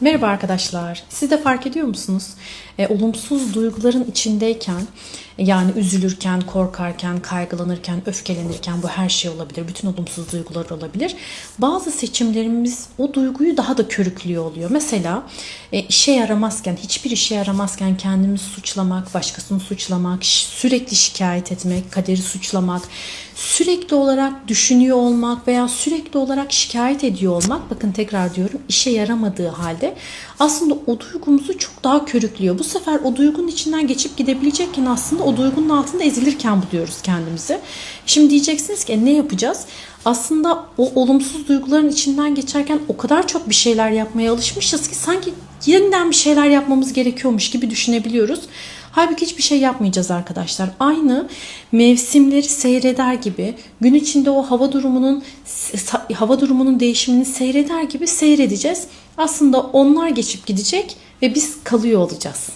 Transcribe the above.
Merhaba arkadaşlar. Siz de fark ediyor musunuz? E, olumsuz duyguların içindeyken, yani üzülürken, korkarken, kaygılanırken, öfkelenirken bu her şey olabilir. Bütün olumsuz duygular olabilir. Bazı seçimlerimiz o duyguyu daha da körüklüyor oluyor. Mesela e, işe yaramazken, hiçbir işe yaramazken kendimizi suçlamak, başkasını suçlamak, sürekli şikayet etmek, kaderi suçlamak, sürekli olarak düşünüyor olmak veya sürekli olarak şikayet ediyor olmak bakın tekrar diyorum işe yaramadığı halde aslında o duygumuzu çok daha körüklüyor. Bu sefer o duygunun içinden geçip gidebilecekken aslında o duygunun altında ezilirken buluyoruz kendimizi. Şimdi diyeceksiniz ki "E, ne yapacağız? Aslında o olumsuz duyguların içinden geçerken o kadar çok bir şeyler yapmaya alışmışız ki sanki yeniden bir şeyler yapmamız gerekiyormuş gibi düşünebiliyoruz. Halbuki hiçbir şey yapmayacağız arkadaşlar. Aynı mevsimleri seyreder gibi gün içinde o hava durumunun hava durumunun değişimini seyreder gibi seyredeceğiz. Aslında onlar geçip gidecek ve biz kalıyor olacağız.